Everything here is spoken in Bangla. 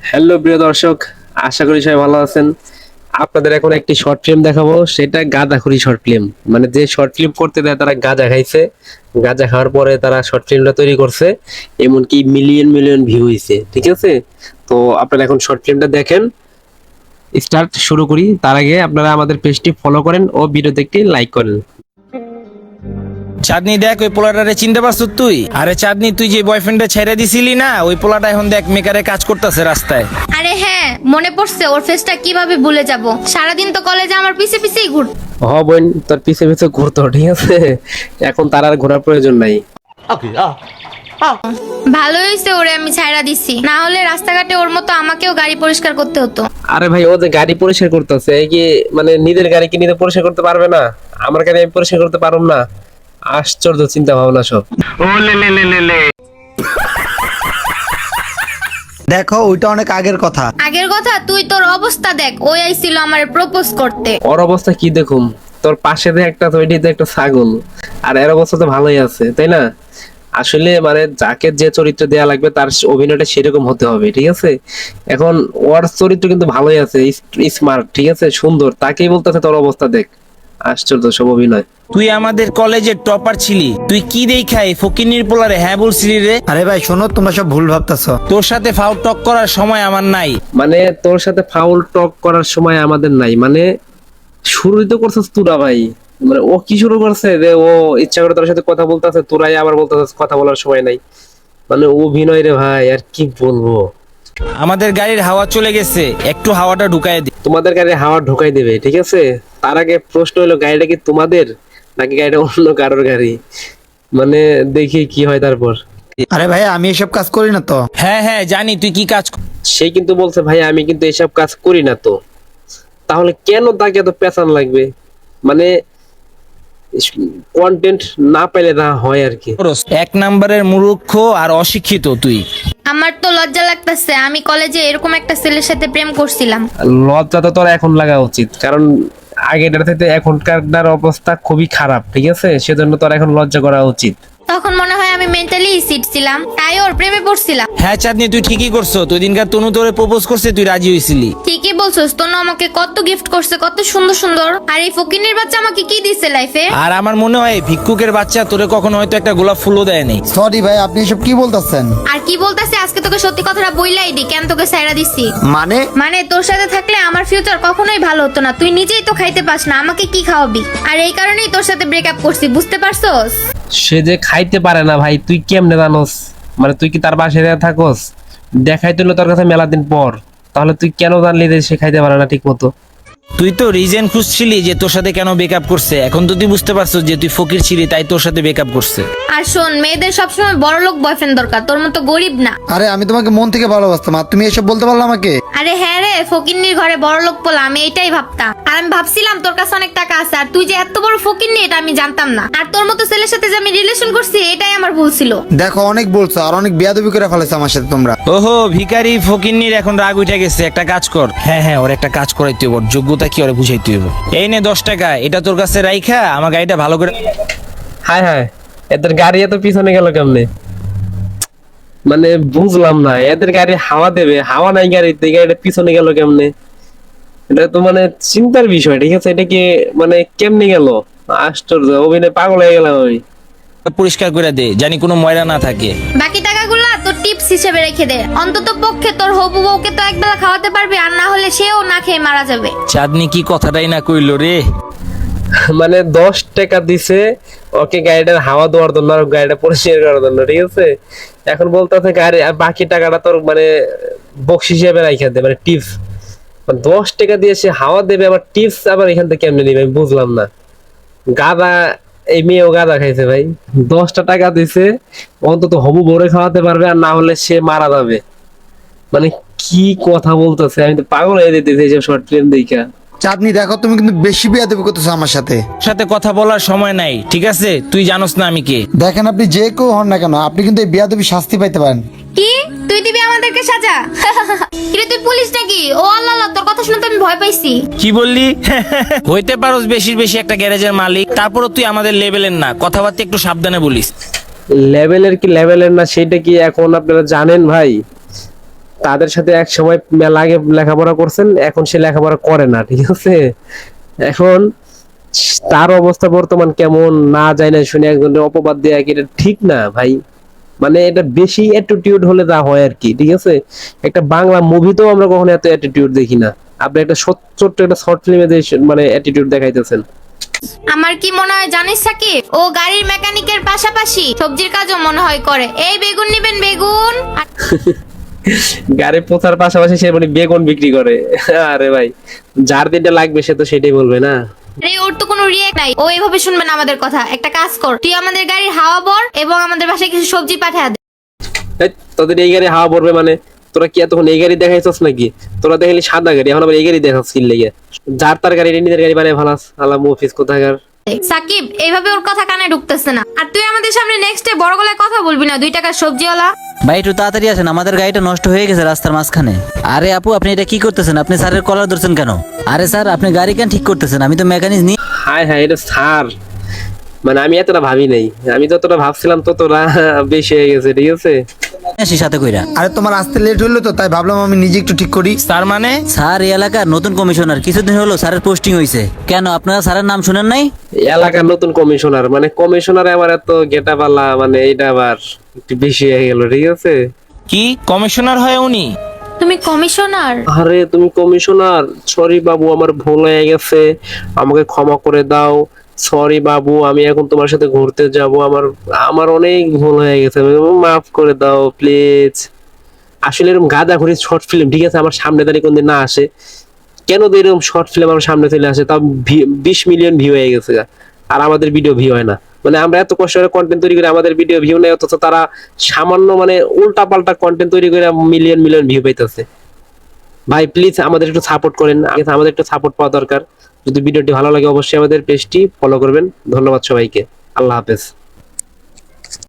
হ্যালো প্রিয় দর্শক, আশা করি সবাই ভালো আছেন। আপনাদের এখন একটি শর্ট ফিল্ম দেখাবো, সেটা গাঁজাখুরি শর্ট ফিল্ম মানে যে শর্ট ফিল্ম করতে দেয়, তারা গাঁজা খাইছে। গাঁজা খাওয়ার পরে তারা শর্ট ফিল্মটা তৈরি করছে, এমনকি মিলিয়ন মিলিয়ন ভিউ হয়েছে ঠিক আছে? তো আপনারা এখন শর্ট ফিল্মটা দেখেন। স্টার্ট শুরু করি, তার আগে আপনারা আমাদের পেজটি ফলো করেন ও ভিডিওতে একটি লাইক করেন। চাঁদনি দেখ ওই পোলাটারে চিনতে পারছ তুই? আরে চাঁদনি তুই যে বয়ফ্রেন্ডে ছেড়ে দিছিলি না ওই পোলাটা এখন দেখ মেকারে কাজ করতেছে রাস্তায়। আরে হ্যাঁ মনে পড়ছে ওর ফেসটা কীভাবে ভুলে যাব। সারাদিন তো কলেজে আমার পিছে পিছেই ঘুর হ বোন তোর পিছে পিছে ঘুরতো ঠিক আছে? এখন তার আর ঘোরার প্রয়োজন নাই। ভালো হয়েছে ওরে আমি ছাইড়া দিছি। না হলে রাস্তাঘাটে ওর মতো আমাকেও গাড়ি পরিষ্কার করতে হতো। আরে ভাই ও যে গাড়ি পরিষ্কার করতেছে কি মানে নিজের গাড়ি কি নিজে পরিষ্কার করতে পারবে না? আমার গাড়ি আমি পরিষ্কার করতে পারব না। আশ্চর্য চিন্তা ভাবনা সব দেখো ওইটা অনেক আগের কথা। আগের কথা? তুই তোর অবস্থা দেখ। ওই আইছিল আমার প্রপোজ করতে। ওর অবস্থা কি দেখুম? তোর পাশে দিয়ে একটা তৈরিতে একটা ছাগল আর এর অবস্থা তো ভালোই আছে তাই না? আসলে মানে যাকে যে চরিত্র দেয়া লাগবে তার অভিনয়টা সেরকম হতে হবে ঠিক আছে? এখন ওর চরিত্র কিন্তু ভালোই আছে স্মার্ট ঠিক আছে? সুন্দর তাকেই বলতেছে তোর অবস্থা দেখ। আশ্চর্য সব অভিনয়। তুই আমাদের কলেজের টপার ছিলি। তুই কি দেখাই ফকিনির পোলারে হ্যাঁ বলছিলি রে? আরে ভাই শোনো তোমরা সব ভুল ভাবতেছ। তোর সাথে ফাউ টক করার সময় আমার নাই। মানে তোর সাথে ফাউল টক করার সময় আমাদের নাই। মানে শুরুই তো করছিস তোরা ভাই। মানে ও কি শুরু করছে? যে ও ইচ্ছা করে তোর সাথে কথা বলতেছে তোরাই আবার বলতেছিস কথা বলার সময় নাই। মানে অভিনয় রে ভাই আর কি বলব? আমাদের গাড়ির হাওয়া চলে গেছে একটু হাওয়াটা ঢুকাই দে। তোমাদের গাড়ির হাওয়া ঢোকাই দেবে ঠিক আছে? তার আগে প্রশ্ন হলো গাড়িটা কি তোমাদের? নাকি গাড়িটা অন্য কারোর গাড়ি? মানে দেখি কি হয় তারপর। আরে ভাই আমি এসব কাজ করি না তো। হ্যাঁ হ্যাঁ জানি তুই কি কাজ সে কিন্তু বলছে ভাই আমি কিন্তু এসব কাজ করি না তো। তাহলে কেন তাকে এত পেছান লাগবে? মানে কন্টেন্ট না পেলে না হয় আর কি। এক নাম্বারের মূর্খ আর অশিক্ষিত তুই। আমার তো লজ্জা লাগতেছে আমি কলেজে এরকম একটা ছেলের সাথে প্রেম করছিলাম। লজ্জা তো তোর এখন লাগা উচিত কারণ আগেটার থেকে এখনকার অবস্থা খুবই খারাপ ঠিক আছে? সেজন্য তোর এখন লজ্জা করা উচিত। তখন মনে হয় আমি মেন্টালি সিট ছিলাম তাই ওর প্রেমে পড়ছিলাম। হ্যাঁ চাঁদনি তুই ঠিকই করছ। তুই দিনকার তনু তোরে প্রপোজ করছে তুই রাজি হয়েছিলি ঠিকই বলছস তোনো আমাকে কত গিফট করছে কত সুন্দর সুন্দর। আর এই ফকিনের বাচ্চা আমাকে কি দিছে লাইফে আর আমার মনে হয় ভিক্ষুকের বাচ্চা তোরে কখনো হয়তো একটা গোলাপ ফুলও দেয়নি সরি ভাই আপনি এসব কি বলতেছেন? আর কি বলতেছে আজকে তোকে সত্যি কথাটা বইলাই দি কেন তোকে সাইরা দিছি? মানে? মানে তোর সাথে থাকলে আমার ফিউচার কখনোই ভালো হতো না তুই নিজেই তো খাইতে পাস না আমাকে কি খাওয়াবি? আর এই কারণেই তোর সাথে ব্রেকআপ করছি বুঝতে পারছস? সে যে খাইতে পারে না ভাই, তুই কেমনে জানোস? মানে তুই কি তার বাসায় থাকোস? দেখাই তুলো তোর কাছে মেলা দিন পর। তাহলে তুই কেন জানলি যে সে খাইতে পারে না ঠিক মতো তুই তো রিজন খুঁজছিলি যে তোর সাথে কেন বেকআপ করছে। এখন তো তুই বুঝতে পারছ যে তুই ফকির ছিলি তাই তোর সাথে বেকআপ করছে। আর শোন মেয়েদের সবসময় বড় লোক বয়ফ্রেন্ড দরকার তোর মতো গরিব না। আরে আমি তোমাকে মন থেকে ভালোবাসতাম আর তুমি এসব বলতে পারল আমাকে? আরে হ্যাঁ রে ফকিন্নির ঘরে বড় লোক বলে আমি এটাই ভাবতাম। আর আমি ভাবছিলাম তোর কাছে অনেক টাকা আছে আর তুই যে এত বড় ফকির ফকিন্নি এটা আমি জানতাম না। আর তোর মতো ছেলের সাথে যে আমি রিলেশন করছি এটাই আমার ভুল ছিল। দেখো অনেক বলছো আর অনেক বিয়াদবি করে ফেলেছো আমার সাথে তোমরা। ওহো ভিখারি ফকিন্নির এখন রাগ উঠে গেছে একটা কাজ কর। হ্যাঁ হ্যাঁ ওর একটা কাজ করাইতে ওর যোগ্যতা কি ওরে বুঝাইতে হইব? এই নে দশ টাকা এটা তোর কাছে রাইখা আমার গাড়িটা ভালো করে হায় হায় এদের গাড়ি এত পিছনে গেল কেমনে? মানে বুঝলাম না এদের গাড়ি হাওয়া দেবে হাওয়া নাই গাড়িতে গাড়িটা পিছনে গেল কেমনে? এটা তো মানে চিন্তার বিষয় ঠিক আছে? এটা কি মানে কেমনে গেল? আশ্চর্য অভিনয় পাগল হয়ে গেলাম আমি। পরিষ্কার করে দে জানি কোনো ময়লা না থাকে। বাকি টাকাগুলো টিপস হিসেবে রেখে দে। অন্তত পক্ষে তোর হবু বউকে তো একবেলা খাওয়াতে পারবি আর না হলে সেও না খেয়ে মারা যাবে। চাঁদনি কি কথাটাই না কইলো রে? মানে দশ টাকা দিছে ওকে গাড়িটার হাওয়া দেওয়ার জন্য আর গাড়িটা পরিষ্কার করার জন্য ঠিক আছে? এখন বলতেছে গাড়ি আর বাকি টাকাটা তোর মানে বক্স হিসেবে রাখা দে মানে টিপস। দশ টাকা দিয়ে সে হাওয়া দেবে আবার টিপস আবার এখান থেকে কেমনে নিবে আমি বুঝলাম না। গাদা এই মেয়েও গাদা খাইছে ভাই। দশটা টাকা দিছে অন্তত হবু ভরে খাওয়াতে পারবে আর না হলে সে মারা যাবে। মানে কি কথা বলতেছে আমি তো পাগল হয়ে দিতেছি এইসব শর্ট ফিল্ম দেখা। চাঁদনি দেখো তুমি কিন্তু বেশি বিয়াদবি করতেছো আমার সাথে। সাথে কথা বলার সময় নাই ঠিক আছে? তুই জানোস না আমি কে। দেখেন আপনি যে কেউ হন না কেন আপনি কিন্তু এই বিয়াদবি শাস্তি পাইতে পারেন। কি? তুই দিবি আমাদেরকে সাজা? কিরে তুই পুলিশ নাকি? ও আল্লাহ আল্লাহ, তোর কথা শুনে তো আমি ভয় পাইছি। কি বললি? হইতে পারোস বেশির বেশি একটা গ্যারেজের মালিক তারপরও তুই আমাদের লেভেলের না। কথাবার্তা একটু সাবধানে বলিস। লেভেলের কি লেভেলের না সেটা কি এখন আপনারা জানেন ভাই? তাদের সাথে এক সময় মেলা আগে লেখাপড়া করছেন এখন সে লেখাপড়া করে না ঠিক আছে? এখন তার অবস্থা বর্তমান কেমন না যায় না শুনে একজনের অপবাদ দেয়া কি এটা ঠিক না ভাই? মানে এটা বেশি অ্যাটিটিউড হলে যা হয় আর কি ঠিক আছে? একটা বাংলা মুভিতেও আমরা কখনো এত অ্যাটিটিউড দেখি না। আপনি একটা ছোট্ট একটা শর্ট ফিল্মে মানে অ্যাটিটিউড দেখাইতেছেন। আমার কি মনে হয় জানিস সাকিব? ও গাড়ির মেকানিকের পাশাপাশি সবজির কাজও মনে হয় করে। এই বেগুন নিবেন বেগুন! গাড়ি পোথার পাশাপাশি সে মানে বেগুন বিক্রি করে। আরে ভাই যার দিনটা লাগবে সে তো সেটাই বলবে না? আরে ওর তো কোনো রিয়েক্ট নাই। ও এভাবে শুনবে না আমাদের কথা। একটা কাজ কর তুই আমাদের গাড়ির হাওয়া বর এবং আমাদের বাসায় কিছু সবজি পাঠা দে। তোদের এই গাড়ি হাওয়া মানে? তোরা কি এতক্ষণ এই গাড়ি দেখাইছস নাকি? তোরা দেখালি সাদা গাড়ি এখন আবার এই গাড়ি কি লেগে? যার তার গাড়ি নিজের গাড়ি বানায় ভালাস আল্লাহ মুফিস কোথাকার? সাকিব এইভাবে ওর কথা কানে ঢুকতেছে না। আর তুই আমাদের সামনে নেক্সট ডে বড় গলায় কথা বলবি না দুই টাকার সবজিওয়ালা? ভাই একটু তাড়াতাড়ি আসেন আমাদের গাড়িটা নষ্ট হয়ে গেছে রাস্তার মাঝখানে। আরে আপু আপনি এটা কি করতেছেন? আপনি স্যারের কলার ধরছেন কেন? আরে স্যার আপনি গাড়ি কেন ঠিক করতেছেন? আমি তো মেকানিক নিয়ে হায় হায় এটা সার মানে আমি এতটা ভাবি নাই। আমি যতটা ভাবছিলাম ততটা বেশি হয়ে গেছে ঠিক আছে? আসি সাথে কইরা। আরে তোমার আসতে লেট হলো তো তাই ভাবলাম আমি নিজে একটু ঠিক করি। তার মানে? স্যার এই এলাকার নতুন কমিশনার। কিছুদিন হলো স্যারের পোস্টিং হয়েছে কেন আপনারা স্যারের নাম শুনেন নাই? এই এলাকার নতুন কমিশনার মানে কমিশনার আমার এত গেটা পাল্লা মানে এটা আবার একটু বেশি হয়ে গেল ঠিক আছে? কি? কমিশনার হয় উনি? তুমি কমিশনার? আরে, তুমি কমিশনার। সরি বাবু, আমার ভুল হয়ে গেছে। আমাকে ক্ষমা করে দাও। সরি বাবু, আমি এখন তোমার সাথে ঘুরতে যাব। আমার আমার অনেক ভুল হয়ে গেছে। মাফ করে দাও, প্লিজ। আসলে এরকম গাদা ঘুরি শর্ট ফিল্ম ঠিক আছে? আমার সামনে দাঁড়িয়ে কোনদিন না আসে। কেন এরকম শর্ট ফিল্ম আমার সামনে চলে আসে? তাও বিশ মিলিয়ন ভিউ হয়ে গেছে আর আমাদের ভিডিও ভিউ হয় না। মানে আমরা এত কষ্ট করে কন্টেন্ট তৈরি করে আমাদের ভিডিও ভিউ নেই, অথচ তারা সামান্য মানে উল্টা পাল্টা কন্টেন্ট তৈরি করে মিলিয়ন মিলিয়ন ভিউ পাইতেছে। ভাই প্লিজ আমাদের একটু সাপোর্ট করেন। আগে আমাদের একটু সাপোর্ট পাওয়া দরকার। যদি ভিডিওটি ভালো লাগে, অবশ্যই আমাদের পেজটি ফলো করবেন। ধন্যবাদ সবাইকে। আল্লাহ হাফেজ।